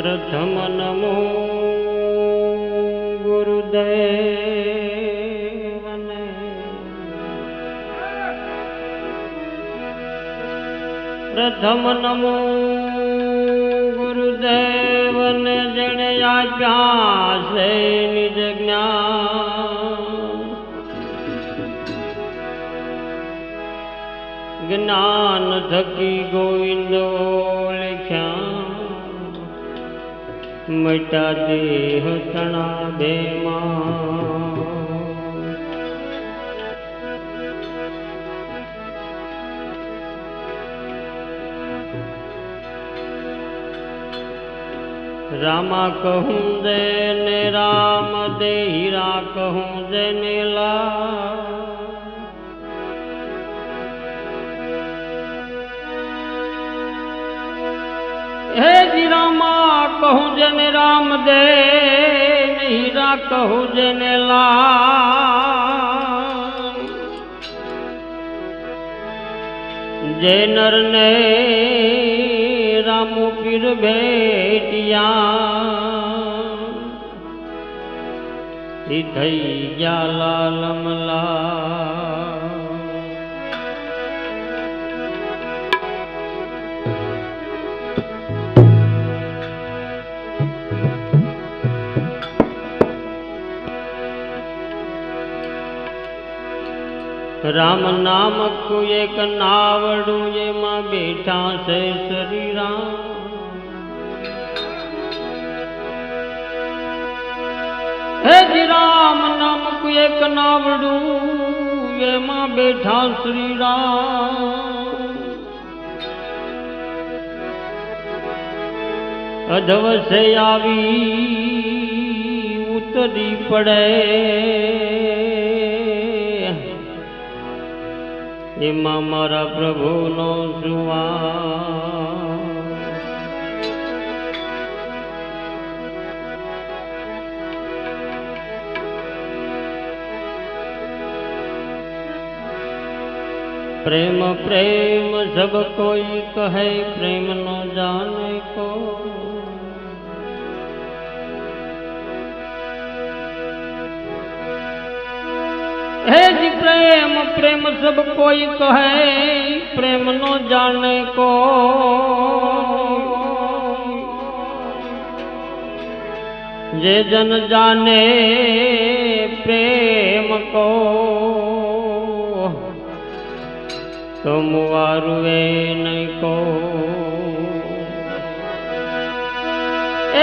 પ્રથમ નમો ગુરુદેવને પ્રથમ નમો ગુરુદેવને જણે છે નિજ જ્ઞાન જ્ઞાન થકી ગોવિંદો મટા દેહ તણા બેમાં. રામા કહું દે ને રામ દે હીરા કહું દે ને લા. રામા કહું જેને રામ દે ને હીરા કહું જેને લા જે નર ને રામુ પીર ભેટિયા, ઈ થઈ ગયા રામ નામ કો એક નાવડું એમાં બેઠા છે શ્રી રામ હે રામ નામ કો એક નાવડું એમાં બેઠા શ્રી રામ અધવસે આવી ઉતરી પડે. એમાં મારા પ્રભુનો સુવા પ્રેમ પ્રેમ સબ કોઈ કહે પ્રેમ નો જાને કો હે જી પ્રેમ પ્રેમ સબ કોઈ કહે, પ્રેમ નો જાણે કો જે જન જાને પ્રેમ કો તો મુવારુએ નહીં કો.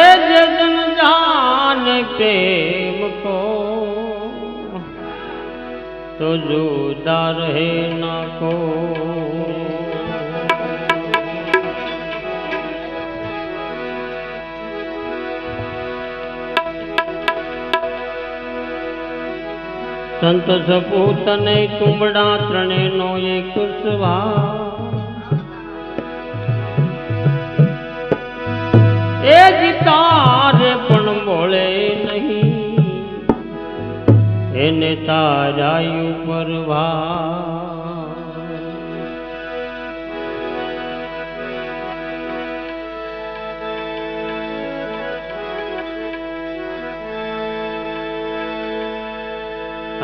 એ જે જન જાને પ્રેમ કો તો જોતા રહે નાખો સંત સપૂત ને તુંબડા ત્રણે નો એક સ્વા એ જીતા રે પણ બોલે એને તારાયું પરવા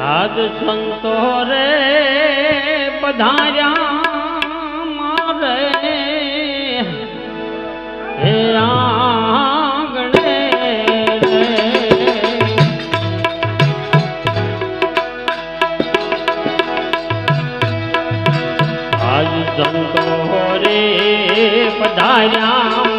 આજ સંતો રે પધાર્યા મારે. હે આંગણે પધાર્યા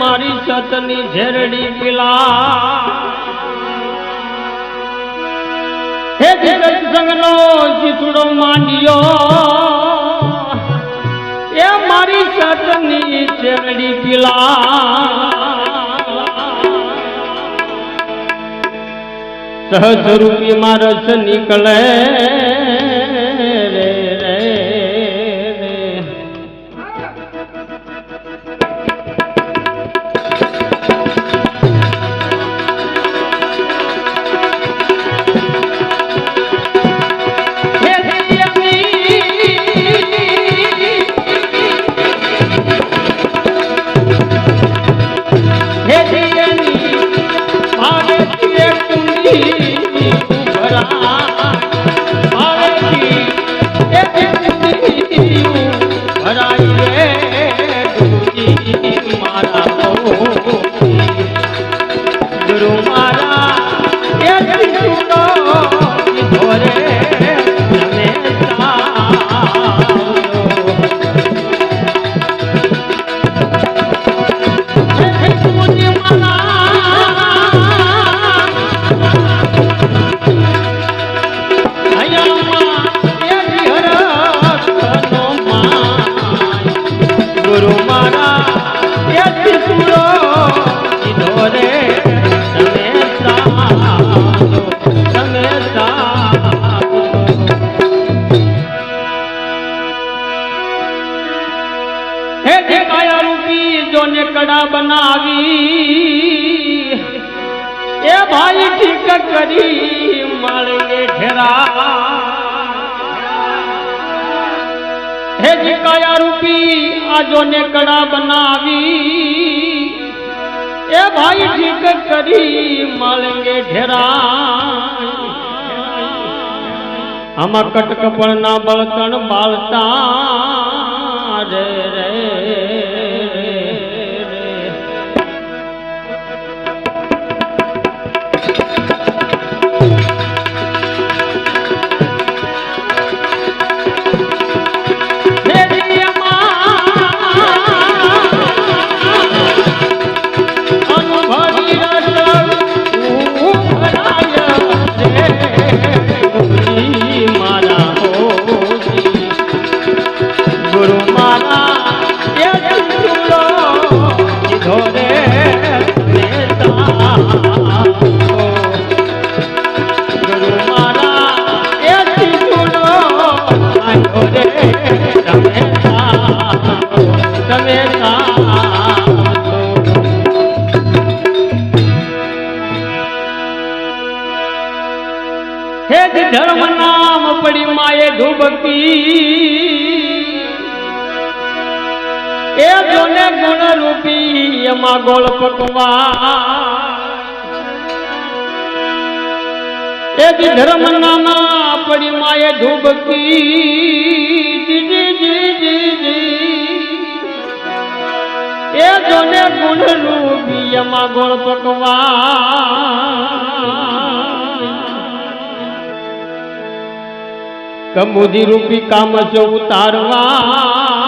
મારી સતની ઝેરડી પીલા. હે જગતસંગનો ચીથડો માંડ્યો. એ મારી સતની ઝેરડી પીલા. સહજ રૂપી માં રસ નીકળે. આમાં કટકપણ ના બળતણ બાળતા તમે. હે ધર્મ નામ પડી માએ ધુબકી, એ જોને ગુણ રૂપી એમાં ગોળ પકવા એ ધર્મ નામ પડી માએ ડૂબકી જી જી જી જી જી. એ જોને ગુણ રૂપી ગોળ પકવા. કમુદી રૂપી કામ જો ઉતારવા.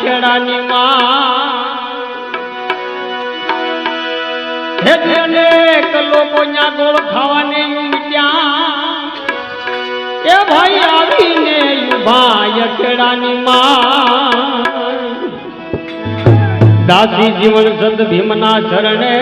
ખેડાની માં. અનેક લોકો ન્યા ગોળ ખાવાને ઉમટ્યા એ ભાઈ આવીને ભાઈ ખેડાની માં. દાસી જીવન સંત ભીમના શરણે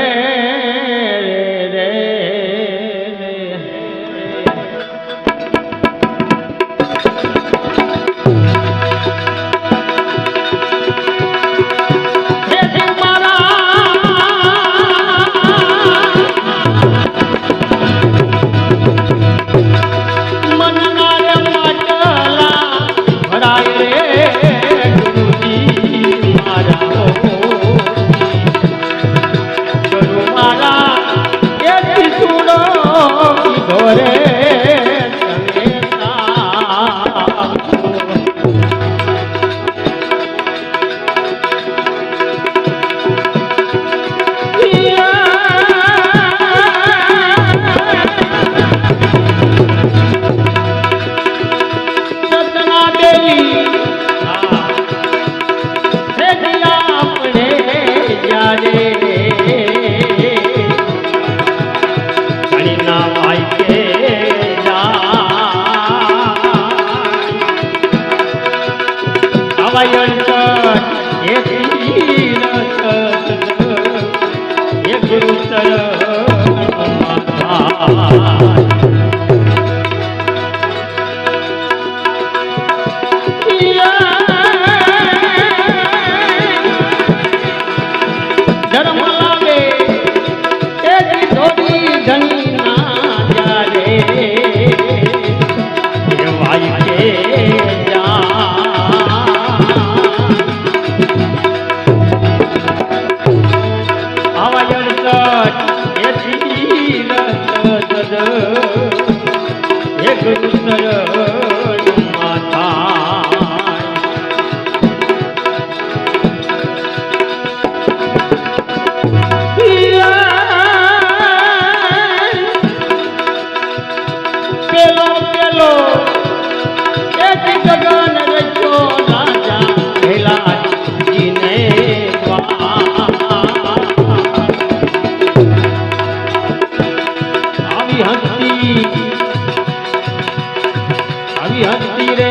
હસી હસતી રે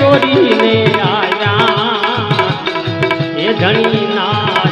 દોરીને આયા. એ ધણી ના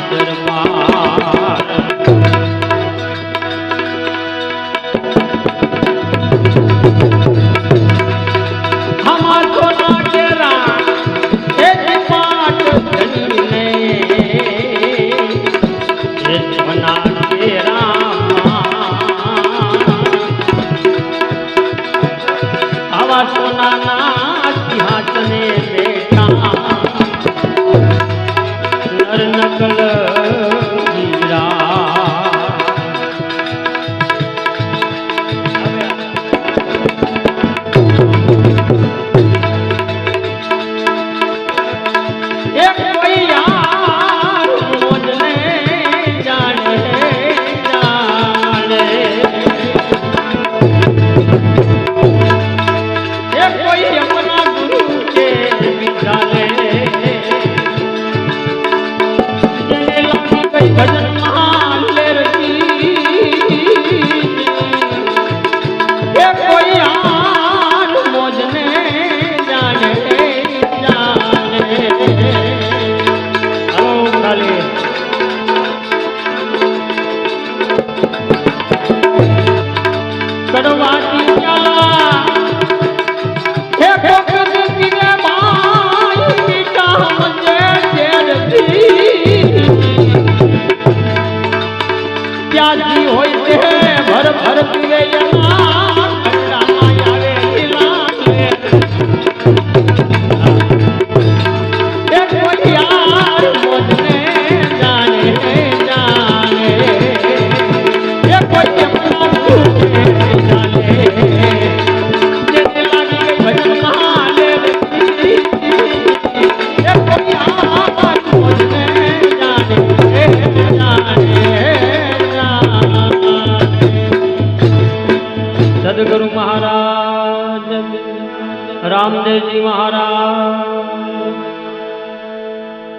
हर भर पिए